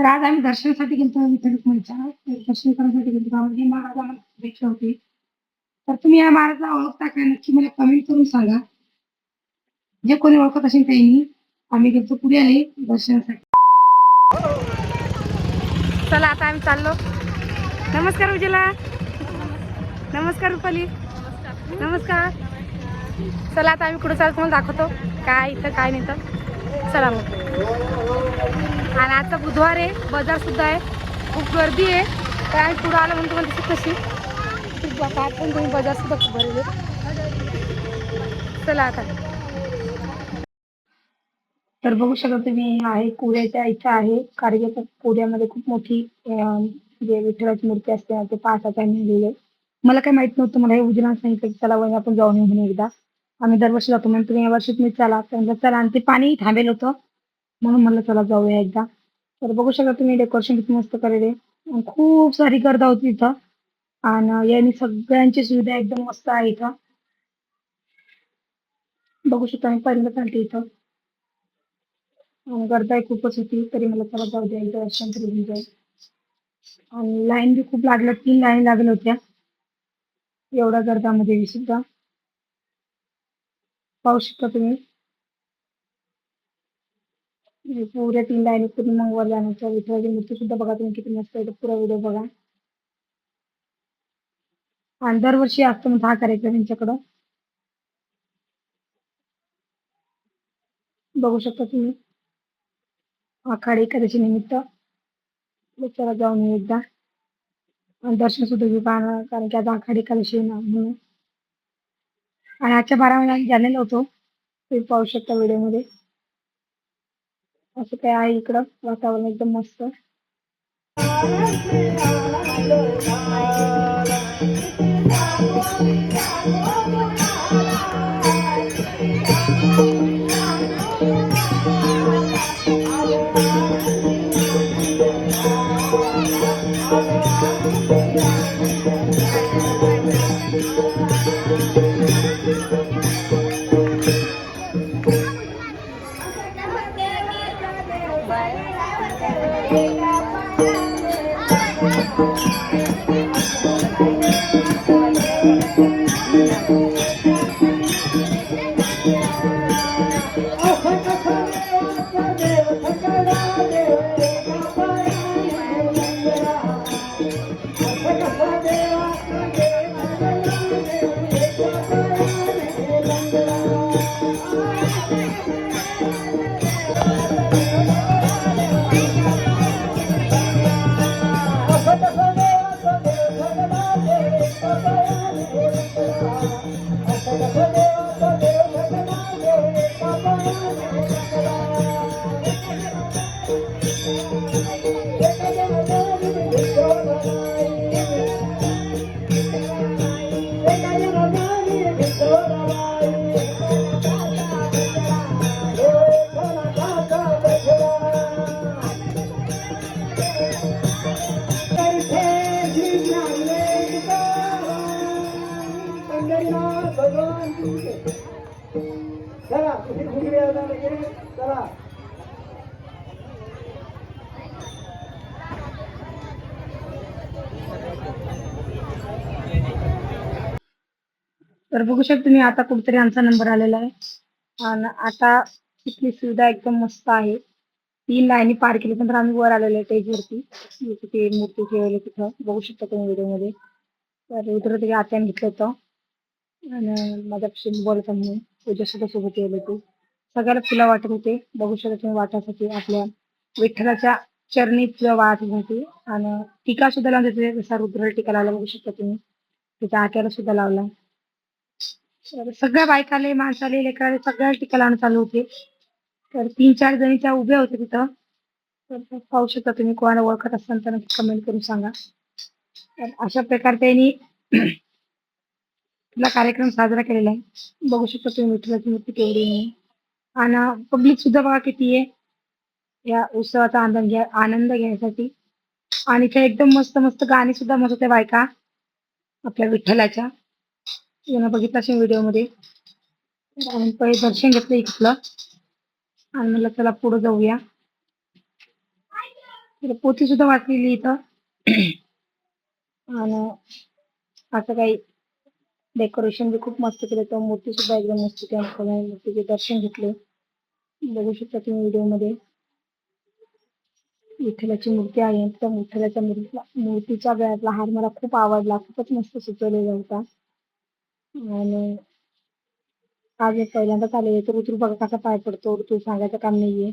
तर आज आम्ही दर्शनासाठी गेलो विठ्ठल रुक्मिणीच्या दर्शन करण्यासाठी गेलो त्यामध्ये महाराज आम्हाला भेटले होते. तर तुम्ही या महाराजला ओळखता का? नक्की मला कमेंट करून सांगा. जे कोणी ओळखत असेल त्यांनी आम्ही गेलो पुढे आले दर्शनासाठी. चला आता आम्ही चाललो. नमस्कार उजेला नमस्कार रुपाली. नमस्कार. चला आता आम्ही कुठं चालतो. तुम्हाला दाखवतो. काय इथं काय नाही तर चला मग. आणि आता बुधवार आहे बाजार सुद्धा आहे. खूप गर्दी आहे. तर आम्ही पुढं आलं म्हणतो तुम्हाला कशी खूप पण तुम्ही बाजार सुद्धा खूप भरले चला आता. तर बघू शकता तुम्ही आहे कुऱ्याच्या इच्छा आहे. कारगिल कुऱ्यामध्ये खूप मोठी जे म्हणजे विठ्ठलाची मूर्ती असते ते पाच आम्ही लिहिले मला काही माहीत नव्हतं मला हे उजनाच सांगितलं की चला वय आपण जाऊन येऊ म्हणे एकदा. आम्ही दरवर्षी जातो. म्हणून तुम्ही या वर्षी तुम्ही चला. तर चला आणि ते पाणी थांबेल होतं. म्हणून म्हणलं चला जाऊया एकदा. तर बघू शकता तुम्ही डेकोरेशन किती मस्त करेल खूप सारी गर्दा होती इथं. आणि यांनी सगळ्यांची सुविधा एकदम मस्त आहे इथं. बघू शकता मी पहिल्यांदा चालते इथं. गर्दा गर्दा खूपच होती. तरी मला चला जाऊ द्या एकदा दर्शन तरी होऊन जाईल आणि लाईन बी खूप लागल्या. तीन लाईन लागल्या होत्या. एवढ्या गर्दामध्ये सुद्धा. पाहू शकता तुम्ही. म्हणजे पुऱ्या तीन लाईनी पूर्ण मंगवार जाण्याच्या विठ्ठलाची मूर्ती सुद्धा बघा तुम्ही किती मस्त आहे पुरा व्हिडिओ बघा. आणि दरवर्षी असतो मग हा कार्यक्रम यांच्याकडं. बघू शकता तुम्ही. आखाडी एकादशी निमित्त. चला जाऊन एकदा. दर्शन सुद्धा घेऊ. कारण कारण की आता आखाडी एकादशी आहे म्हणून. आणि आजच्या बारा महिन्यात जाणेल होतो तुम्ही पाहू शकता व्हिडिओमध्ये. असं काय आहे इकडं? वातावरण एकदम मस्त. Thank you. तर बघू शकता तुम्ही आता कुठेतरी आमचा नंबर आलेला आहे. आणि आता तिथली सुविधा एकदम मस्त आहे. तीन लाईनी पार केली नंतर आम्ही वर आलेलो आहे स्टेजवरती तिथे मूर्ती ठेवली तिथं. बघू शकता तुम्ही व्हिडिओमध्ये. तर उतर तरी आत्याने घेतलं होतं. आणि माझ्यापाशी बोलत म्हणून. पूजा सुद्धा सोबत येईल होती. सगळ्याला फुलं वाटत होते. बघू शकता तुम्ही वाटासाठी आपल्या विठ्ठलाच्या चरणी फुलं वाटत होती आणि टीका सुद्धा लावून देते. जसा रुद्र टीका लावला बघू शकता तुम्ही. त्याच्या आक्याला सुद्धा लावला. सगळ्या बायकाले माणसाले लेकराले सगळ्या टीका चालू होते. तर तीन चार जणीच्या उभ्या होत्या तिथं. तर पाहू शकता तुम्ही कोणाला ओळखत असाल तर नक्की कमेंट करून सांगा. तर अशा प्रकारे त्यांनी आपला कार्यक्रम साजरा केलेला आहे. बघू शकता तुम्ही विठ्ठलाची मूर्ती केवढी आहे. आणि पब्लिक सुद्धा बघा किती आहे. या उत्सवाचा आनंद घ्या आनंद घ्यायसाठी आणि इथे एकदम मस्त मस्त गाणी सुद्धा मस्त होत्या बायका. आपल्या विठ्ठलाच्या. यांना बघितलं असेल व्हिडिओमध्ये. पहिले दर्शन घेतलं इथलं. आणि म्हटलं चला पुढे जाऊया. पोथी सुद्धा वाचलेली इथं. आणि असं काही डेकोरेशन बी खूप मस्त केलं. तर मूर्ती सुद्धा एकदम मस्त केली मूर्तीचे दर्शन घेतले. बघू शकता तुम्ही व्हिडिओमध्ये विठ्ठलाची मूर्ती आहे. त्या विठ्ठलाच्या मूर्तीला मूर्तीच्या गळ्यातला हार मला खूप आवडला. खूपच मस्त सुचवलेला होता. आणि आज पहिल्यांदा पहिल्यांदाच आले तर ऋतू बघा कसा पाय पडतो. ऋतू सांगायचं काम नाहीये.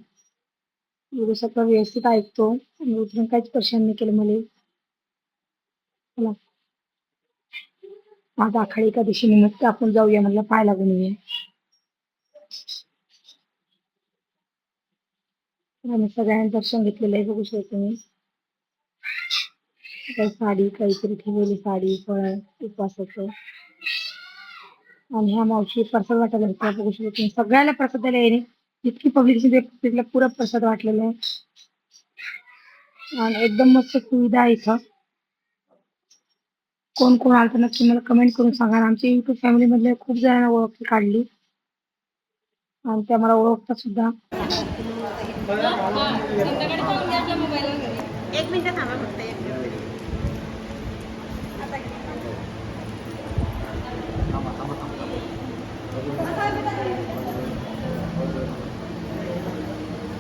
एवढं सगळं व्यवस्थित ऐकतो. आणि ऋतून काहीच परेशान नाही केलं मला. आज आखाडी एकादशी निमित्त आपण जाऊया म्हणलं पाय लागून ये आम्ही सगळ्यांनी दर्शन घेतलेलं आहे. बघू शकतो मी काही साडी काहीतरी ठेवलेली साडी फळ उपवासाचं. आणि ह्या मावशी प्रसाद वाटायला होता बघू शकतो तुम्ही. सगळ्याला प्रसाद द्यायला येणे. जितकी पब्लिक तिथला पुरा प्रसाद वाटलेला आहे. आणि एकदम मस्त सुविधा आहे इथं. कोण कोण आलं तर नक्की मला कमेंट करून सांगा. आमच्या युट्यूब फॅमिली मधले खूप जणांना ओळख काढली. आणि त्या मला ओळखतात सुद्धा. एक मिनिट थांबा फक्त.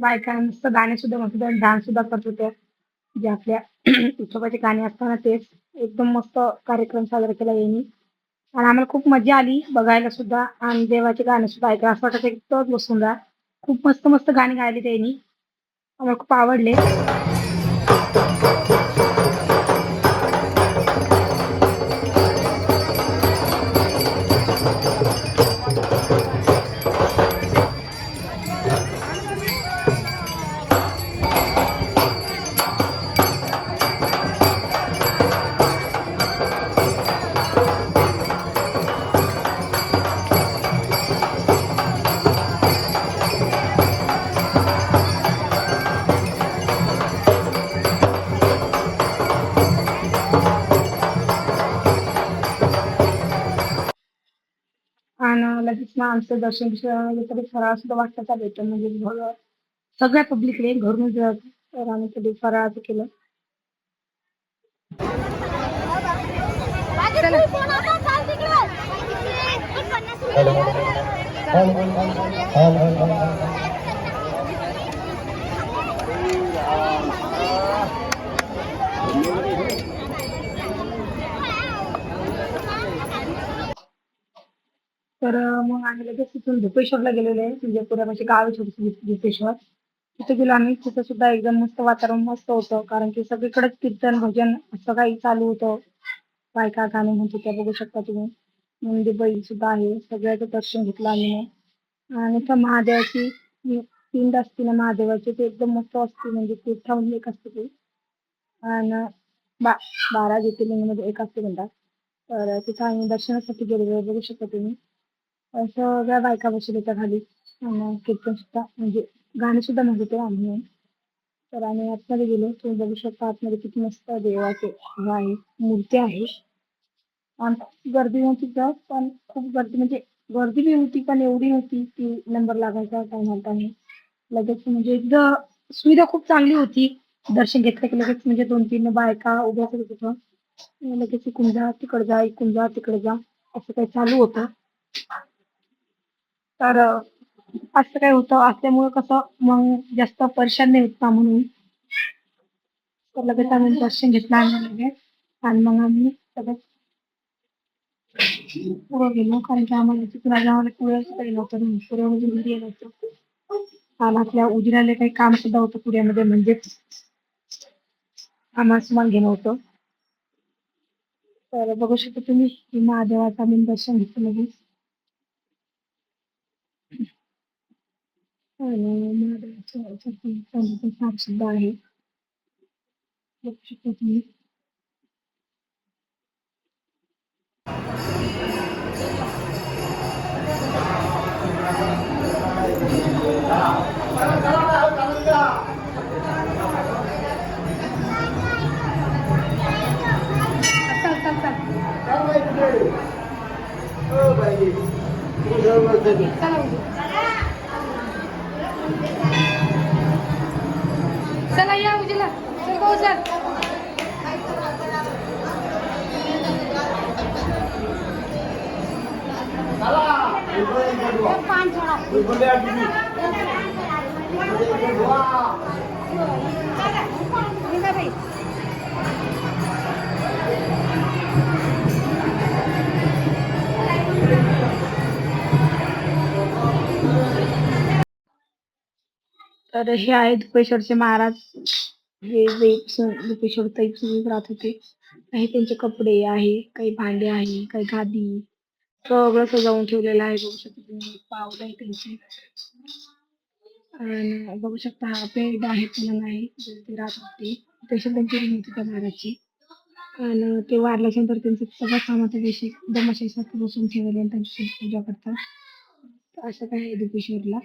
बायका नुसतं गाणे सुद्धा म्हणत होत्या डान्स सुद्धा करत होत्या. जे आपल्या उत्सवाचे गाणे असताना तेच एकदम मस्त कार्यक्रम साजरा केला यांनी. आणि आम्हाला खूप मजा आली बघायला सुद्धा आणि देवाचे गाणे सुद्धा ऐकायला. असं वाटत एकदम बसून राहा. खूप मस्त मस्त गाणी गायली त्यांनी. आम्हाला खूप आवडले. आणि आमचं दर्शन बिर्शन तरी फराळ सुद्धा वाटतं चालू होतं म्हणजे सगळ्या पब्लिकने घरून तर आम्ही कधी फराळाचं केलं. तर मग आम्ही लगेच तिथून धुपेश्वरला गेलेलो आहे. म्हणजे पुऱ्या गाव आहे छोटंसं धुपेश्वर तिथे गेलो आम्ही तिथं सुद्धा एकदम मस्त वातावरण मस्त होतं. कारण की सगळीकडेच कीर्तन भजन असं काही चालू होतं. बायका गाणे म्हणतो त्या बघू शकता तुम्ही. मंदिर बैल सुद्धा आहे. सगळ्याचं दर्शन घेतलं आम्ही. आणि त्या महादेवाची पिंड असते ना महादेवाची ते एकदम मस्त असते. म्हणजे तीर्थामध्ये एक असते ते. आणि बा बारा ज्योतिर्लिंगमध्ये एक असते म्हणतात. तर तिथं आम्ही दर्शनासाठी गेलेलो बघू शकता तुम्ही. सगळ्या बायका बसले होत्या खाली. आणि कीर्तन सुद्धा म्हणजे गाणे सुद्धा म्हणत होते आम्ही. तर आम्ही आतमध्ये गेलो. तुम्ही बघू शकता आतमध्ये किती मस्त देवाचे आहे मूर्ती आहे. गर्दी नव्हती तर पण खूप गर्दी म्हणजे गर्दी बी होती पण एवढी होती की नंबर लागायचा काय म्हणता लगेच म्हणजे एकदा सुविधा खूप चांगली होती. दर्शन घेतलं की लगेच म्हणजे दोन तीन बायका उभ्या करत होतं लगेच इकून जा तिकडे जा इकून जा तिकडे जा असं काही चालू होतं. तर असं काय होतं. असल्यामुळे कसं मग जास्त परेशान नाही होत ना म्हणून? तर लगेच आम्ही दर्शन घेतलं लगेच आणि मग आम्ही सगळं पुढे गेलो. कारण की आम्हाला तिथून आम्हाला पुढे काही नव्हतं ना पुढे घरी येत नव्हतं आणि आपल्या उजिराला काही काम सुद्धा होतं पुण्यामध्ये. म्हणजेच आम्हाला सुमान घेणं होतं. तर बघू शकता तुम्ही महादेवाचा महादेवाचं आम्ही दर्शन घेतलं लगेच आणि महादेवाचं याच्यातून चांदीचं साप सुद्धा आहे बघू शकता तुम्ही चल चल चल चला उद्या. चला या उजीला चल भाऊ चल एक पान सोडा तर हे आहेत दुपेश्वरचे महाराज. हे वेपसून दुपेश्वर तैपसून राहत होते काही त्यांचे कपडे आहे काही भांडे आहे काही गादी. सगळं सजावून ठेवलेलं आहे. बघू शकता तुम्ही पावलं आहे त्यांचे. आणि बघू शकता हा पेड आहे पलंग आहे ते राहत होते. तशी त्यांची रूम होती त्या महाराजची. आणि ते वारल्याच्या नंतर त्यांचं सगळं सामान त्याच्याशी एकदम बसून ठेवलेले आणि त्यांची पूजा करतात. असं काय आहे दुपेश्वरला